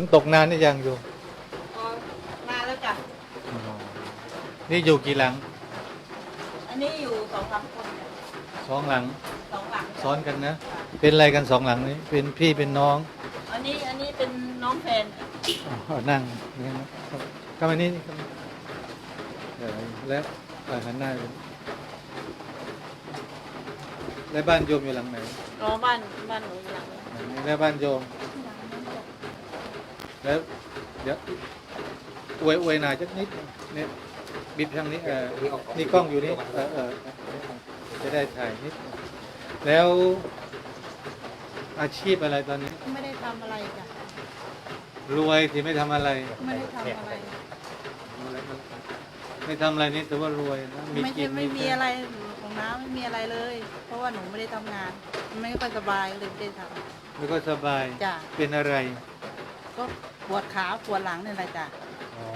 นตกนานนี่ยังอยู่ก็มาแล้วจ้ะ อ๋อนี่อยู่กี่หลังอันนี้อยู่สองสามคนจ้ะสองหลังสองหลังจ้ะซ้อนกันนะ เป็นอะไรกันสองหลังนี้เป็นพี่เป็นน้องอันนี้อันนี้เป็นน้องแฟนจ้ะอ๋อนั่งนี่นะเข้ามานี่เข้ามาเดี๋ยวแล้วอ่าหันหน้าไปแล้วบ้านโยมอยู่หลังไหนรอบ้านบ้านหนูอยู่หลังนี้หลังนี้แล้วบ้านโยม แล้วเดี๋ยวอวยอวยหน่อยจักนิดเนี่ยบิดทางนี้เออนี่กล้องอยู่นี่เออเออจะได้ถ่ายนิด แล้วอาชีพอะไรตอนนี้ ไม่ได้ทำอะไรจ้ะรวยที่ไม่ทำอะไร ไม่ได้ทำอะไร ไม่ทำอะไรนี่แต่ว่ารวยนะมีไม่กิใช่นไม่มีใช้อะไรของน้าไม่มีอะไรเลย เพราะว่าหนูไม่ได้ทำงาน ไม่ค่อยสบายเลยไม่ได้ทแล้วก็สบายำจ้ะเป็นอะไรก็ ปวดขาปวดหลังนี่แหละจ้ะอ๋อ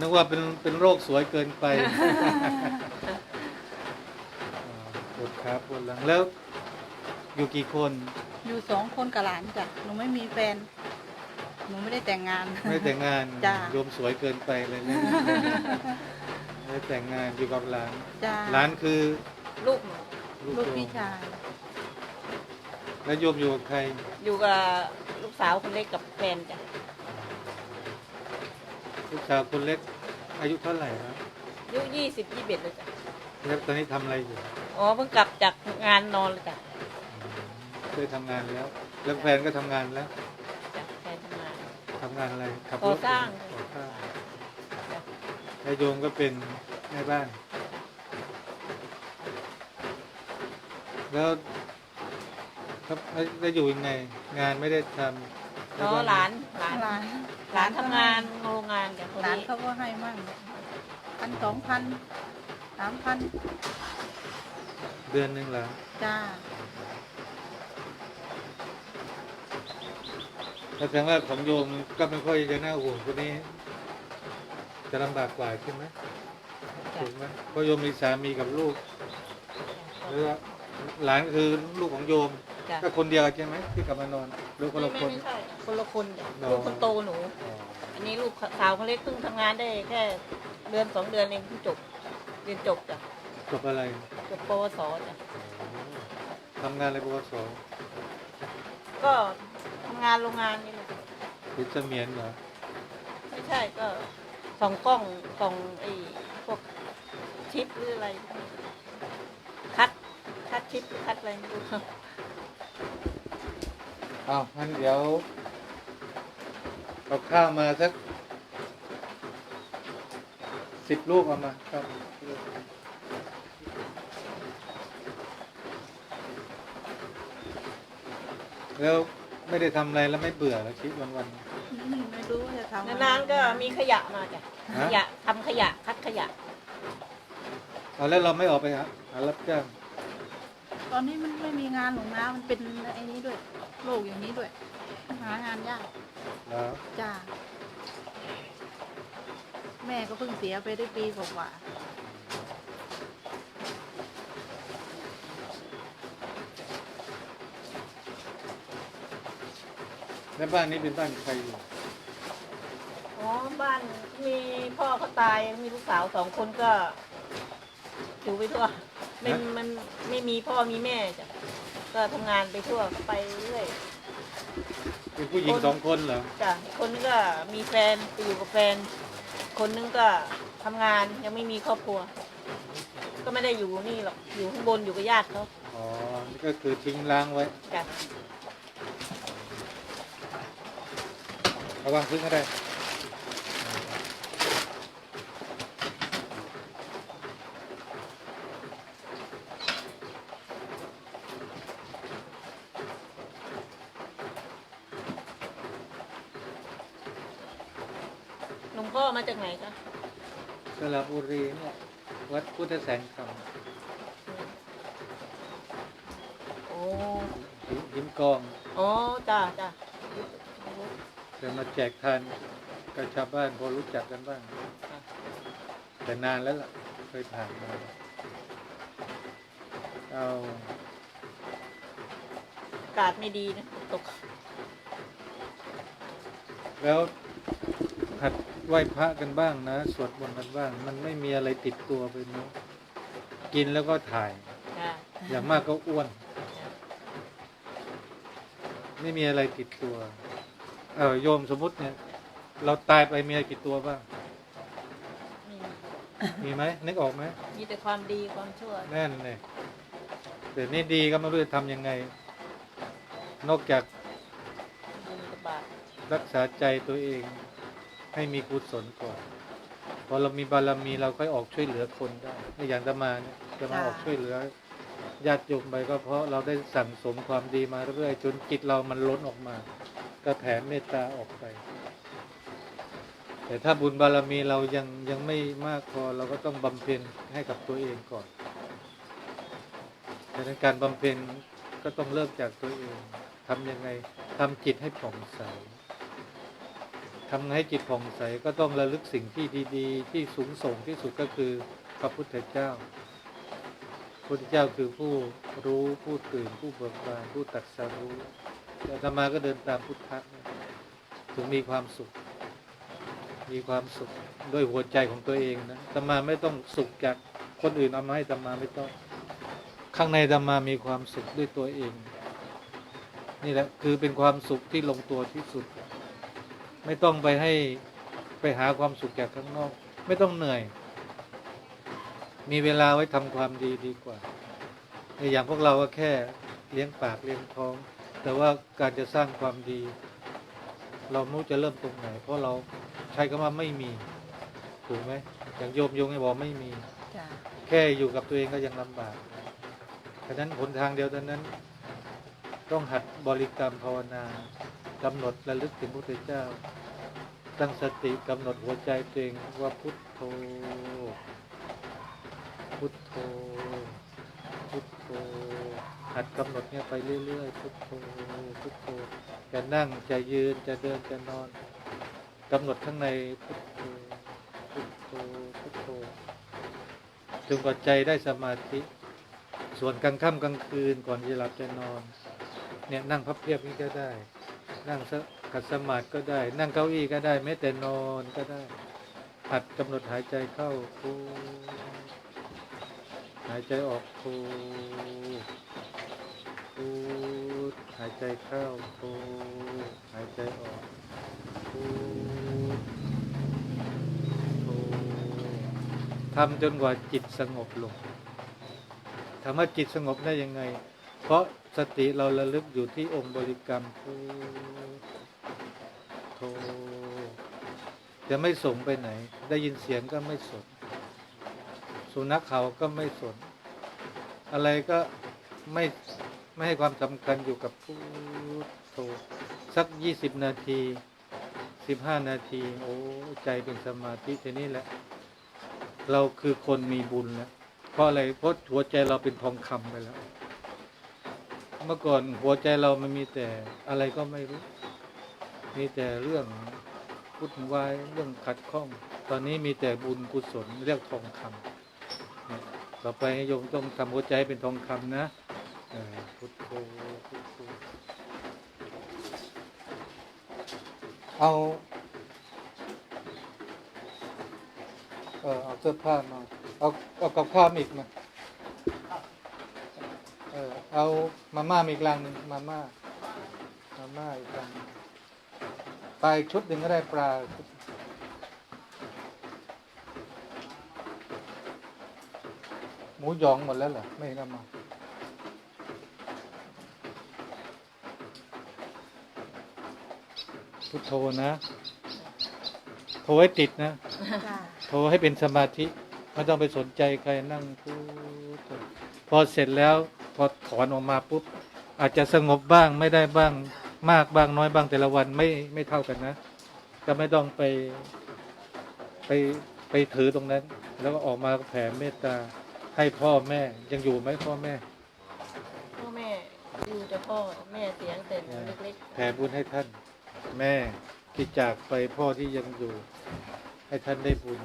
นึกว่าเป็นเป็นโรคสวยเกินไปอ๋อปวดขาปวดหลังแล้ว อยู่กี่คน อยู่สองคนกับหลานจ้ะหนูไม่มีแฟนหนูไม่ได้แต่งงาน ไม่แต่งงานจ้ะ โยมสวยเกินไปเลยนะไม่แต่งงานอยู่กับหลานจ้ะหลานคือลูกหนูลูกลูกโยมพี่ชายแล้วโยมอยู่กับใครอยู่กับลูกสาวคนเล็กกับแฟนจ้ะ ลูกสาวคนเล็กอายุเท่าไหร่ครับอายุยี่สิบยี่สิบเอ็ดเลยจ้ะ แล้วตอนนี้ทำอะไรอยู่อ๋อเพิ่งกลับจากงานนอนเลยจ้ะเคยทำงานแล้ว แล้วแฟนก็ทำงานแล้วจ้ะแฟนทำงาน ทำงานอะไรขับรก่อถสร้าง ก่อสร้างจ้ะแล้วโยมก็เป็นแม่บ้าน แล้วครับแล้วแล้วอยู่ยังไง งานไม่ได้ทำอ๋อหลานหลานหลาน หลานทำงานโรงงานจ้ะคนหลานนี้เขาก็ให้มั่งพันสองพันสามพันเดือนหนึ่งเหรอจ้าแสดงว่าของโยมก็ไม่ค่อยจะน่าห่วงคนนี้ จะลำบากกว่าใช่ไหมจ้ะถูกไหมเพราะโยมมีสามีกับลูกหรือว่าหลานคือลูกของโยมจ้ะก็คนเดียวใช่ไหมที่กลับมานอนหรือคนละไม่คนไม่ใช่ คนละคนจ้ะอ๋อลูกคนโตหนูอ๋ออันนี้ลูกสาวคนเล็กเพิ่งทำงานได้แค่เดือนสองเดือนเองเพิ่งจบ เรียนจบจ้ะจบอะไรจบปวสจ้ะทำงานอะไรปวสก็ทำงานโรงงานนี่แหละหรือเสมียนเหรอไม่ใช่ก็ส่องกล้องส่องไอ้พวกชิปหรืออะไร คัดคัดชิปหรือคัดอะไรไม่รู้อ้าวงั้นเดี๋ยว เอาข้าวมาสักสิบลูกเอามาครับแล้วไม่ได้ทำอะไรแล้วไม่เบื่อแล้วชีวิตวันไม่รู้ว่าจะทำอะไรนานๆก็มีขยะมาจ้ะๆขฮะยะทำขยะคัดขยะเอาแล้วเราไม่ออกไปหาหารับจ้างตอนนี้มันไม่มีงานหลงน้ำมันเป็นไอ้นี้ด้วยโรคอย่างนี้ด้วย หางานยากแล้วจ้าแม่ก็เพิ่งเสียไปได้ปีกว่าแล้วบ้านนี้เป็นบ้านใครอยู่อ๋อบ้านมีพ่อเขาตายมีลูกสาวสองคนก็อยู่ไปทั่วไม่มันไม่มีพ่อมีแม่จ้ะก็ทำงานไปทั่วไปเรื่อย เป็นผู้หญิงคนสองคนเหรอจ้ะคนนึงก็มีแฟนไปอยู่กับแฟน คนนึงก็ทำงานยังไม่มีครอบครัว ก็ไม่ได้อยู่นี่หรอกอยู่ข้างบนอยู่กับญาติเขาอ๋อนี่ก็คือทิ้งล้างไว้จ้ะระวังพึ่งก็ได้ พ่อมาจากไหนคะสระบุรีเนี่ยวัดพุทธแสงคโอ้ำหิมกองอ๋อจ้าจ้าจะมาแจกทานกับชาวบ้านพอรู้จักกันบ้าง แต่นานแล้วล่ะเคยผ่านมาเอาอากาศไม่ดีนะตก แล้วหัด ไหว้พระกันบ้างนะ สวดมนต์กันบ้าง มันไม่มีอะไรติดตัวไปเนอะกินแล้วก็ถ่าย ค่ะอย่างมากก็อ้วน ไม่มีอะไรติดตัว เออโยมสมมติเนี่ย เราตายไปมีอะไรติดตัวบ้าง มีมีไหมนึกออกไหมมีแต่ความดีความชั่ว แน่นเลยแต่นี่ดีก็ไม่รู้จะทำยังไง นอกจากบุญกับบาปรักษาใจตัวเอง ให้มีกุศลก่อนพอเรามีบารมีเราค่อยออกช่วยเหลือคนได้อย่างตมาเนี่ยจะมาออกช่วยเหลือญาติโยมไปก็เพราะเราได้สั่งสมความดีมาเรื่อยๆจนจิตเรามันล้นออกมา ก็แผ่เมตตาออกไป แต่ถ้าบุญบารมีเรายังยังไม่มากพอเราก็ต้องบำเพ็ญให้กับตัวเองก่อนดังนั้นการบำเพ็ญก็ต้องเริ่มจากตัวเองทำยังไงทำจิตให้ผ่องใส ทำให้จิตผ่องใสก็ต้องระลึกสิ่งที่ดีๆ ที่สูงส่งที่สุดก็คือพระพุทธเจ้าพระพุทธเจ้าคือผู้รู้ผู้ตื่นผู้เบิกบานผู้ตัดสรู้อาตมาก็เดินตามพุทธะถึงมีความสุข มีความสุขด้วยหัวใจของตัวเองนะอาตมาไม่ต้องสุขจากคนอื่นเอามาให้อาตมาไม่ต้อง ข้างในอาตมามีความสุขด้วยตัวเอง นี่แหละคือเป็นความสุขที่ลงตัวที่สุด ไม่ต้องไปให้ไปหาความสุขจากข้างนอก ไม่ต้องเหนื่อย มีเวลาไว้ทำความดีดีกว่าในอย่างพวกเราก็แค่เลี้ยงปากเลี้ยงท้อง แต่ว่าการจะสร้างความดี เราไม่รู้จะเริ่มตรงไหน เพราะเราใช้คำว่าไม่มีถูกไหมอย่างโยมโยงให้บอกไม่มีจ้ะแค่อยู่กับตัวเองก็ยังลำบากฉะนั้นหนทางเดียวเท่านั้น ต้องหัดบริกรรมภาวนา กำหนดระลึกถึงพระพุทธเจ้า ตั้งสติกำหนดหัวใจตัวเองว่าพุทโธ พุทโธ พุทโธ หัดกำหนดเนี่ยไปเรื่อยๆ พุทโธ พุทโธ จะนั่งจะยืนจะเดินจะนอนกำหนดข้างในพุทโธ พุทโธ พุทโธจนกว่าใจได้สมาธิ ส่วนกลางค่ำกลางคืนก่อนจะหลับจะนอน เนี่ยนั่งพับเพียบนี้ก็ได้ นั่งขัดสมาธิก็ได้ นั่งเก้าอี้ก็ได้แม้แต่นอนก็ได้หัดกำหนดหายใจเข้าพูหายใจออกพูพูหายใจเข้าพูหายใจออกพูพูทำจนกว่าจิตสงบลงถามว่าจิตสงบได้ยังไง เพราะสติเราระลึกอยู่ที่องค์บริกรรมพุทโธจะไม่ส่งไปไหน ได้ยินเสียงก็ไม่สน สุนัขเขาก็ไม่สน อะไรก็ไม่ไม่ให้ความสำคัญอยู่กับพุทโธสักยี่สิบนาทีสิบห้านาที โอ้ใจเป็นสมาธิทีนี้แหละ เราคือคนมีบุญแล้วเพราะอะไรเพราะหัวใจเราเป็นทองคำไปแล้ว เมื่อก่อนหัวใจเรามันมีแต่อะไรก็ไม่รู้ มีแต่เรื่องพุทธวายเรื่องขัดข้อง ตอนนี้มีแต่บุญกุศลเรียกทองคำต่อไปโยมต้องทำหัวใจเป็นทองคำนะเออพุทโธพุทโธเอาเออเอาเสื้อผ้ามา เอาเอากับข้ามอีกมา เออเอามาม่ามาอีกลังหนึ่งมาม่ามาม่าอีกลังหนึ่งปลาอีกชุดหนึ่งก็ได้ปลาชุดหมูหยองหมดแล้วเหรอไม่เห็นเอามาพุทโธนะโทรให้ติดนะจ้ะโทรให้เป็นสมาธิ ไม่ต้องไปสนใจใครนั่งพูดพอเสร็จแล้ว พอถอนออกมาปุ๊บอาจจะสงบบ้างไม่ได้บ้างมากบ้างน้อยบ้างแต่ละวันไม่ไม่เท่ากันนะก็ไม่ต้องไปไปไปถือตรงนั้น แล้วก็ออกมาแผ่เมตตาให้พ่อแม่ยังอยู่ไหมพ่อแม่ พ่อแม่อยู่แต่พ่อแม่เสียงแต่หนูเล็กแผ่บุญให้ท่าน แม่ที่จากไปพ่อที่ยังอยู่ ให้ท่านได้บุญ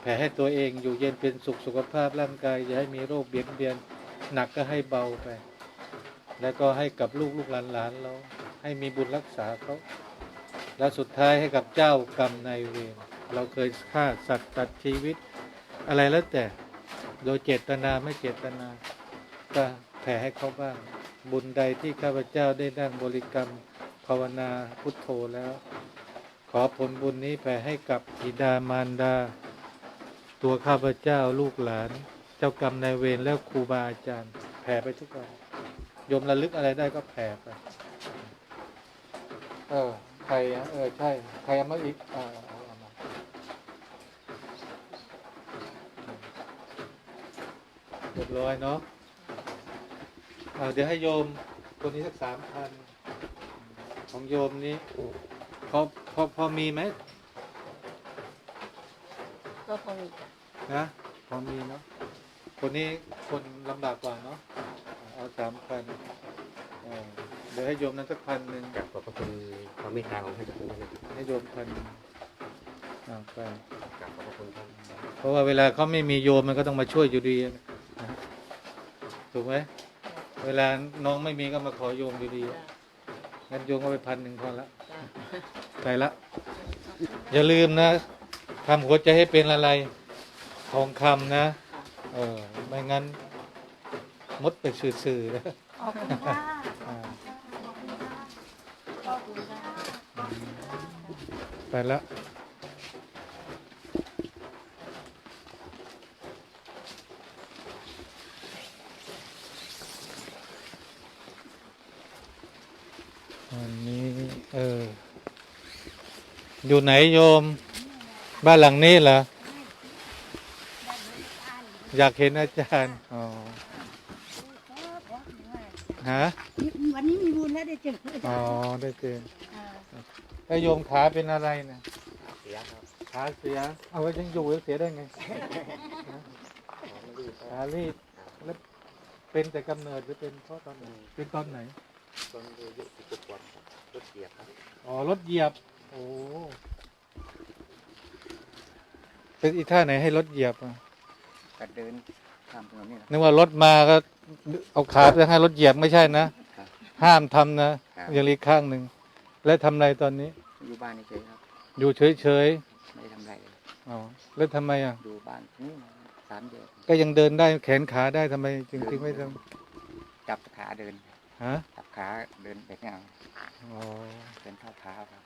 แผ่ให้ตัวเองอยู่เย็นเป็นสุขสุขภาพร่างกายอย่าให้มีโรคเบียดเบียน หนักก็ให้เบาไป แล้วก็ให้กับลูกลูกหลานหลานเราให้มีบุญรักษาเขาแล้วสุดท้ายให้กับเจ้ากรรมนายเวรเราเคยฆ่าสัตว์ตัดชีวิต อะไรแล้วแต่โดยเจตนาไม่เจตนา ก็แผ่ให้เขาบ้าง บุญใดที่ข้าพเจ้าได้นั่งบริกรรม ภาวนาพุทโธแล้ว ขอผลบุญนี้แผ่ให้กับบิดามารดา ตัวข้าพเจ้าลูกหลาน เจ้ากรรมนายเวรแล้วครูบาอาจารย์แผ่ไปทุกวันโยมระลึกอะไรได้ก็แผ่ไป เออ ใครอะเออ ใช่ ใครเอามาอีกอ่าเอาเอามาเรียบร้อยเนาะอ่าเดี๋ยวให้โยมตัวนี้สักสามพันของโยมนี้พอพอพอมีไหมก็คงมีจ้ะนะพอมีเนาะ คนนี้คนลำบากกว่าเนาะเอาสามพันเดี๋ยวให้โยมนั้นสักพันหนึ่งกับขอบพระคุณความเมตตาของท่านเจ้าคุณนะครับให้โยมพันหนึ่งเอาไปกับขอบพระคุณท่านเพราะว่าเวลาเขาไม่มีโยมมันก็ต้องมาช่วยอยู่ดีนะถูกไหมเวลาน้องไม่มีก็มาขอโยมอยู่ดีจ้ะงั้นโยมก็ไปพันหนึ่งพอละจ้ะไปละอย่าลืมนะทำหัวใจให้เป็นอะไร ทองคำนะเออ ไม่งั้นมดไปสื่อๆนะขอบคุณค่ะอ่าขอบคุณค่ะไปละวันนี้เออ อยู่ไหนโยม บ้านหลังนี้เหรอ อยากเห็นอาจารย์อ๋อฮะวันนี้มีบุญแล้วได้เจออ๋อได้เจออ่าไอ้โยมขาเป็นอะไรนะเสียครับขาเสีย เอาไว้ยังอยู่แล้วเสียได้ไงฮะขารีบแล้วเป็นแต่กำเนิดหรือเป็นเพราะตอนไหนเป็นตอนไหนตอนอายุสิบกว่าครับรถเสียครับอ๋อรถเหยียบ โอ้เป็นอีท่าไหนให้รถเหยียบอะ ก็เดินข้ามถนนนี่นะนึกว่ารถมาก็เอาขาไปให้รถเหยียบไม่ใช่นะ ครับห้ามทำนะ ครับอย่างอีกข้างหนึ่ง แล้วทำอะไรตอนนี้ อยู่บ้านเฉยๆครับอยู่เฉยไม่ได้ทำอะไรเลยๆอ๋อแล้วทำไมอะอยู่บ้านนี่สามเดือนก็ยังเดินได้แขนขาได้ทำไมจึงจึงไม่ทจับขาเดินำฮะจับขาเดินแบบนี้เอาอ๋อเดินเข้าเท้าครับ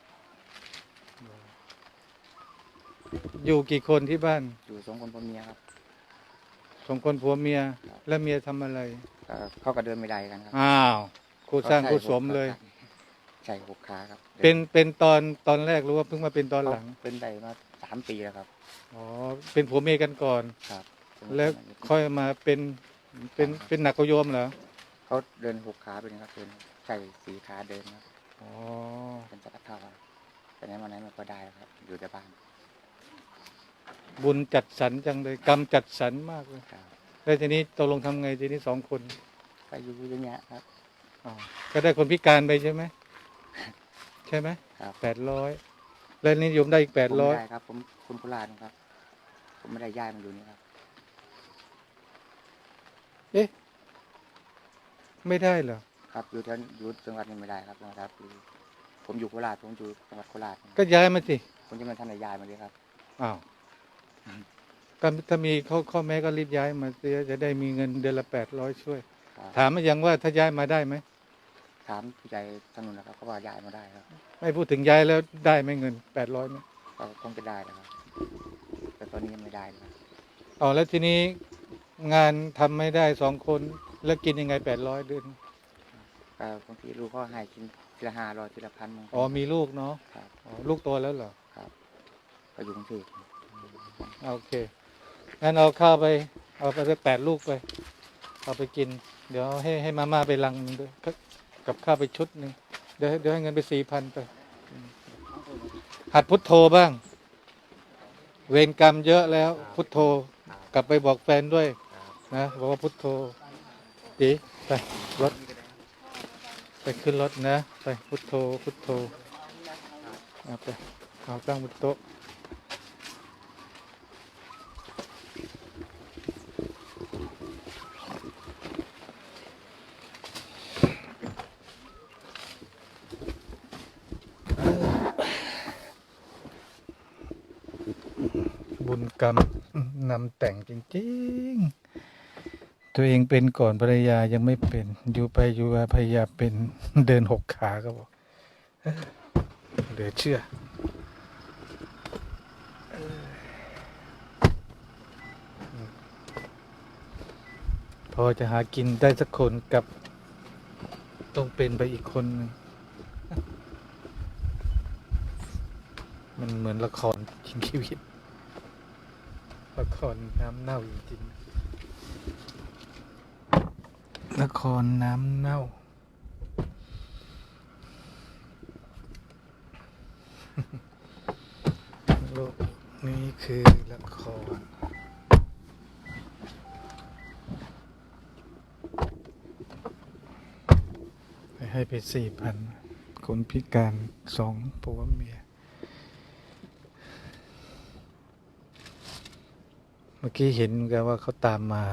อยู่กี่คนที่บ้านอยู่สองคนพ่อเมียครับ สองคนผัวเมียครับแล้วเมียทำอะไร ก็เขาก็เดินไม่ได้กันครับอ้าวคู่สร้างเขาคู่ใช้สมเลย ใช่หกขาครับเป็นเป็นตอนตอนแรกหรู้ว่าเพิ่งมาเป็นตอนหลังเป็นได้มาสามปีแล้วครับ อ๋อเป็นผัวเมียกันก่อน ครับแล้วค่อยมาเป็นเป็นเป็นหนักกว่าโยมเหรอเขาเดินหกขาไปนะครับเดินใส่สีขาเดินครับอ๋อ เป็นจักรเท่าครับไปไหนมาไหนมันก็ได้แล้วครับ อยู่แต่บ้าน บุญจัดสรรจังเลย กรรมจัดสรรมากเลยครับ แล้วทีนี้ตกลงทำไงทีนี้สองคนก็อยู่อย่างเงี้ยครับ อ๋อก็ได้คนพิการไปใช่ไหมใช่ไหมครับแปดร้อยแล้วนี่โยมได้อีกแปดผมร้อยได้ครับ ผมคุณพุราชครับ ผมไม่ได้ย้ายมาอยู่นี่ครับ เอ๊ะไม่ได้เหรอครับอยู่แถวอยู่จังหวัดนี้ไม่ได้ครับนะครับคือผมอยู่โคราชผมอยู่จังหวัดโคราชก็ย้ายมาสิผมจะมาท่านได้ย้ายมาเลยครับอ้าว ก็ถ้ามีข้อข้อแม้ก็รีบย้ายมาเสียจะได้มีเงินเดือนละแปดร้อยช่วย ครับถามมายังว่าถ้าย้ายมาได้ไหม ถามผู้ใจถนนนะครับเขาว่าย้ายมาได้ครับไม่พูดถึงย้ายแล้วได้ไหมเงินแปดร้อยไหมก็คงจะได้นะครับแต่ตอนนี้ยังไม่ได้ครับอ๋อแล้วทีนี้งานทำไม่ได้สองคนแล้วกินยังไงแปดร้อยเดือนก็บางทีลูกก็ให้กินทีละห้าร้อยทีละพันบางทีอ๋อมีลูกเนาะครับ อ๋อลูกโตแล้วเหรอครับก็อยู่กรุงเทพอ่า โอเค งั้นเอาข้าวไป เอาไปแปดลูกไป เอาไปกิน เดี๋ยวให้ให้มาม่าไปลังด้วยกับข้าวไปชุดหนึ่งเดี๋ยวเดี๋ยวให้เงินไปสี่พันไป หัดพุทโธบ้าง เวรกรรมเยอะแล้ว พุทโธ กลับไปบอกแฟนด้วย นะบอกว่าพุทโธดีไปรถ ไปขึ้นรถนะ ไปพุทโธพุทโธเอาไปเอาตั้งบนโต๊ะ บุญ กรรมนำแต่งจริง ๆ ตัวเองเป็นก่อนภรรยายังไม่เป็น อยู่ไปอยู่มาภรรยาเป็นเดินหกขาก็บอกเหลือเชื่อพอจะหากินได้สักคนกับต้องเป็นไปอีกคนหนึ่งมันเหมือนละครจริงชีวิต รน้ำเน่าจริงๆละครน้ำเน่า โลกนี้คือละครไปให้ไปสี่พันคนพิการสองผัวเมีย เมื่อกี้เห็นกันว่าเขาตามมา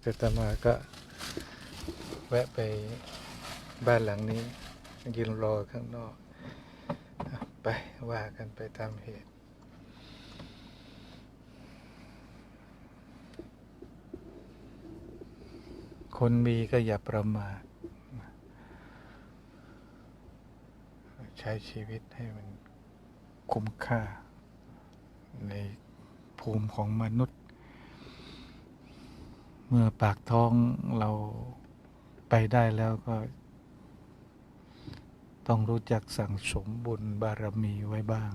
แต่ตามมาก็ แวะไปบ้านหลังนี้ ยืนรอข้างนอก ไปว่ากันไปตามเหตุคนมีก็อย่าประมาทใช้ชีวิตให้มันคุ้มค่าในภูมิของมนุษย์ เมื่อปากท้องเราไปได้แล้วก็ ต้องรู้จักสั่งสมบุญบารมีไว้บ้าง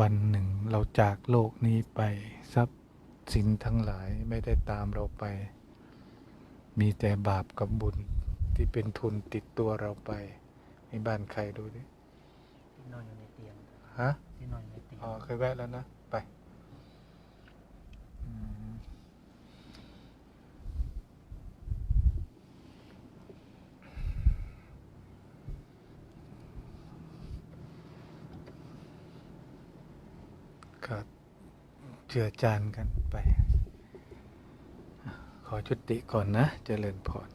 วันหนึ่งเราจากโลกนี้ไปทรัพย์สินทั้งหลายไม่ได้ตามเราไป มีแต่บาปกับบุญที่เป็นทุนติดตัวเราไปในบ้านใครดูดิที่นอนอยู่ในเตียงฮะที่นอนอยู่ในเตียงอ๋อเคยแวะแล้วนะ ไปอืมก็ เจือจานกันไป ขอจุติก่อนนะ เจริญพร